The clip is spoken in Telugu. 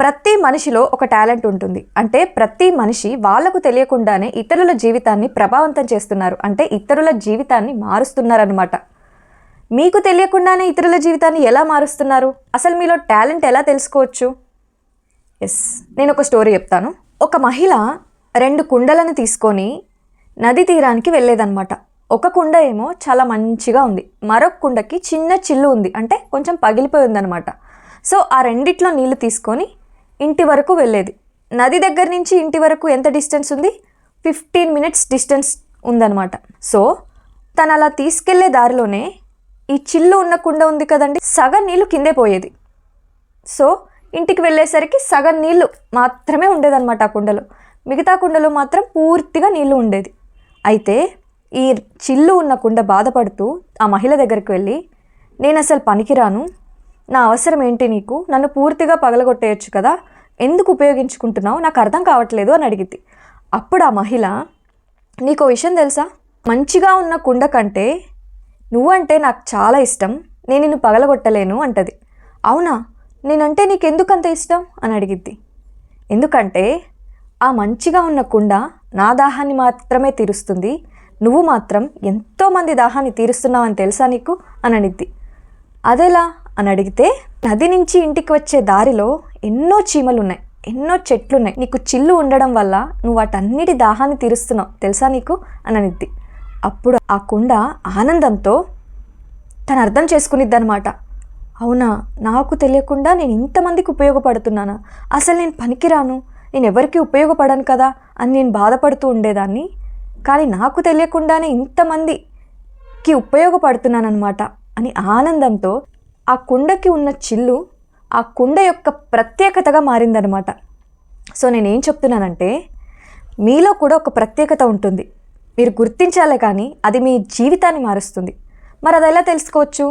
ప్రతి మనిషిలో ఒక టాలెంట్ ఉంటుంది. అంటే ప్రతి మనిషి వాళ్ళకు తెలియకుండానే ఇతరుల జీవితాన్ని ప్రభావంతం చేస్తున్నారు. అంటే ఇతరుల జీవితాన్ని మారుస్తున్నారనమాట మీకు తెలియకుండానే ఇతరుల జీవితాన్ని ఎలా మారుస్తున్నారు? అసలు మీలో టాలెంట్ ఎలా తెలుసుకోవచ్చు? ఎస్ నేను ఒక స్టోరీ చెప్తాను. ఒక మహిళ రెండు కుండలను తీసుకొని నది తీరానికి వెళ్ళేదన్నమాట. ఒక కుండ ఏమో చాలా మంచిగా ఉంది. మరొక కుండకి చిన్న చిల్లు ఉంది. అంటే కొంచెం పగిలిపోయి ఉందన్నమాట. సో ఆ రెండిట్లో నీళ్ళు తీసుకొని ఇంటి వరకు వెళ్ళేది. నది దగ్గర నుంచి ఇంటి వరకు ఎంత డిస్టెన్స్ ఉంది? ఫిఫ్టీన్ మినిట్స్ డిస్టెన్స్ ఉందన్నమాట. సో తను అలా తీసుకెళ్ళే దారిలోనే ఈ చిల్లు ఉన్న కుండ ఉంది కదండి సగం నీళ్ళు కిందే పోయేది. సో ఇంటికి వెళ్ళేసరికి సగం నీళ్ళు మాత్రమే ఉండేదన్నమాట ఆ కుండలో. మిగతా కుండలో మాత్రం పూర్తిగా నీళ్ళు ఉండేది. అయితే ఈ చిల్లు ఉన్న కుండ బాధపడుతూ ఆ మహిళ దగ్గరికి వెళ్ళి నేను అసలు పనికిరాను. నా అవసరం ఏంటి నీకు? నన్ను పూర్తిగా పగలగొట్టేయచ్చు కదా? ఎందుకు ఉపయోగించుకుంటున్నావు? నాకు అర్థం కావట్లేదు అని అడిగింది. అప్పుడు ఆ మహిళ నీకు ఓ విషయం తెలుసా? మంచిగా ఉన్న కుండ కంటే నువ్వంటే నాకు చాలా ఇష్టం. నేను నిన్ను పగలగొట్టలేను అంటది. అవునా? నేనంటే నీకెందుకు అంత ఇష్టం? అని అడిగిద్ది ఎందుకంటే ఆ మంచిగా ఉన్న కుండ నా దాహాన్ని మాత్రమే తీరుస్తుంది. నువ్వు మాత్రం ఎంతోమంది దాహాన్ని తీరుస్తున్నావని తెలుసా నీకు? అని అనిద్ది అదెలా? అని అడిగితే నది నుంచి ఇంటికి వచ్చే దారిలో ఎన్నో చీమలు ఉన్నాయి ఎన్నో చెట్లు ఉన్నాయి నీకు చిల్లు ఉండడం వల్ల నువ్వు వాటన్నిటి దాహాన్ని తీరుస్తున్నావు. తెలుసా నీకు? అని అనిద్ది. అప్పుడు ఆ కుండ ఆనందంతో తను అర్థం చేసుకునిద్ది అనమాట అవునా? నాకు తెలియకుండా నేను ఇంతమందికి ఉపయోగపడుతున్నానా? అసలు నేను పనికిరాను. నేను ఎవరికి ఉపయోగపడను కదా అని నేను బాధపడుతూ ఉండేదాన్ని. కానీ నాకు తెలియకుండానే ఇంతమందికి ఉపయోగపడుతున్నానమాట అని ఆనందంతో ఆ కుండకి ఉన్న చిల్లు ఆ కుండ యొక్క ప్రత్యేకతగా మారిందనమాట సో నేనేం చెప్తున్నానంటే మీలో కూడా ఒక ప్రత్యేకత ఉంటుంది. మీరు గుర్తించాలే కానీ అది మీ జీవితాన్ని మారుస్తుంది. మరి అది ఎలా తెలుసుకోవచ్చు?